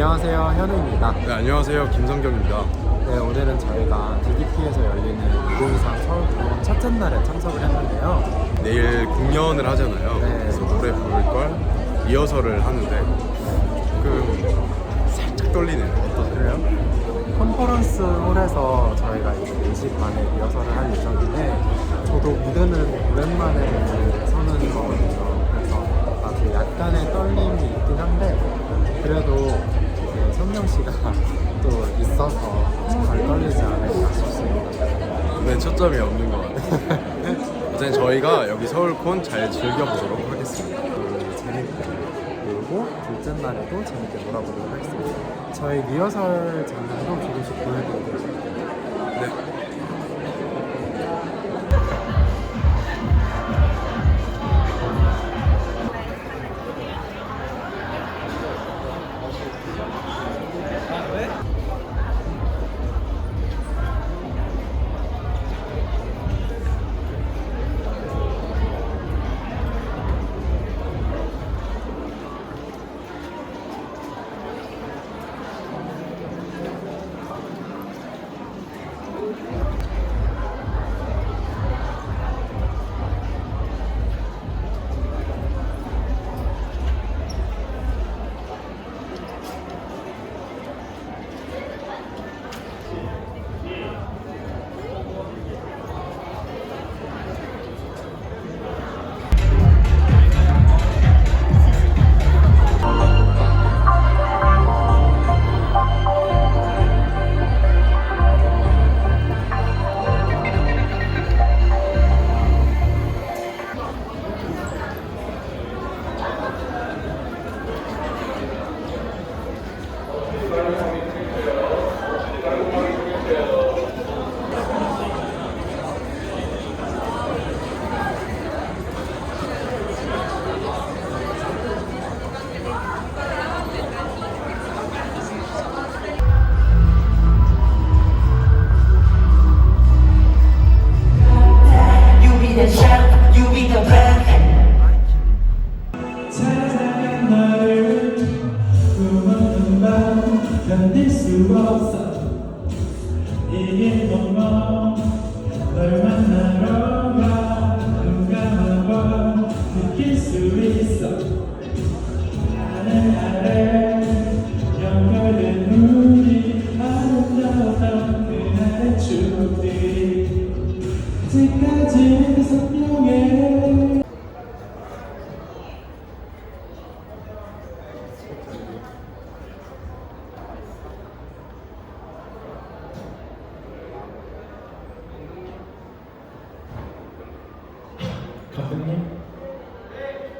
안녕하세요 현우입니다. 네, 안녕하세요. 김성경입니다. 네 오늘은 저희가 DDP에서 열리는 2023 서울공원 첫째 날에 참석을 했는데요. 내일 공연을 하잖아요. 네. 그래서 노래 부를 걸 리허설을 하는데 조금 살짝 떨리네요. 어떠세요? 그래요? 컨퍼런스 홀에서 저희가 이제 4시 반에 리허설을 할 예정인데 저도 무대는 오랜만에 서는 거거든요. 그래서 아주 약간의 떨림이 있긴 한데 그래도 이제 성경 씨가 또 있어서 덜 떨리지 않을까 싶습니다. 네, 초점이 없는 것 같아요. 어쨌든 저희가 여기 서울콘 잘 즐겨보도록 하겠습니다. 그 재밌게 놀고 둘째 날에도 재밌게 놀아보도록 하겠습니다. 저희 리허설 장면도 조금씩 보여드리도록 할게요. 네.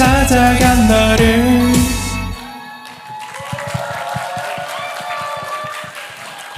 찾아간 너를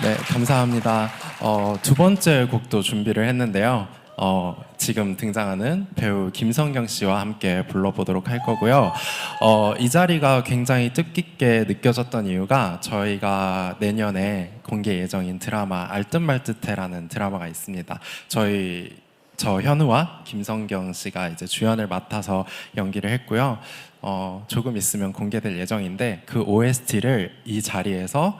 네, 감사합니다. 어, 두 번째 곡도 준비를 했는데요. 어, 지금 등장하는 배우 김성경 씨와 함께 불러보도록 할 거고요. 어, 이 자리가 굉장히 뜻깊게 느껴졌던 이유가 저희가 내년에 공개 예정인 드라마 알듯말듯해라는 드라마가 있습니다. 저희 저 현우와 김성경 씨가 이제 주연을 맡아서 연기를 했고요. 어, 조금 있으면 공개될 예정인데 그 OST를 이 자리에서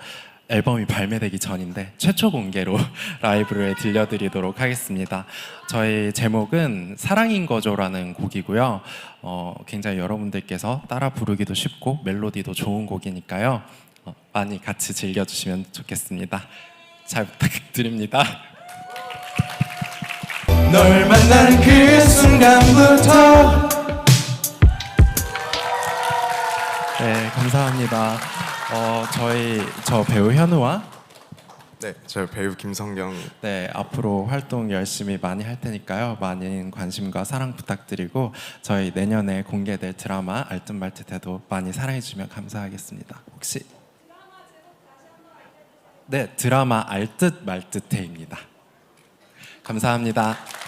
앨범이 발매되기 전인데 최초 공개로 라이브를 들려드리도록 하겠습니다. 저희 제목은 사랑인 거죠라는 곡이고요. 어, 굉장히 여러분들께서 따라 부르기도 쉽고 멜로디도 좋은 곡이니까요. 어, 많이 같이 즐겨주시면 좋겠습니다. 잘 부탁드립니다. 널 만난 그 순간부터. 네 감사합니다. 어 저희 저 배우 현우와 네, 저 배우 김성경. 네 앞으로 활동 열심히 많이 할 테니까요. 많은 관심과 사랑 부탁드리고 저희 내년에 공개될 드라마 알듯말듯해도 많이 사랑해 주시면 감사하겠습니다. 혹시? 네 드라마 알듯말듯해입니다. 감사합니다.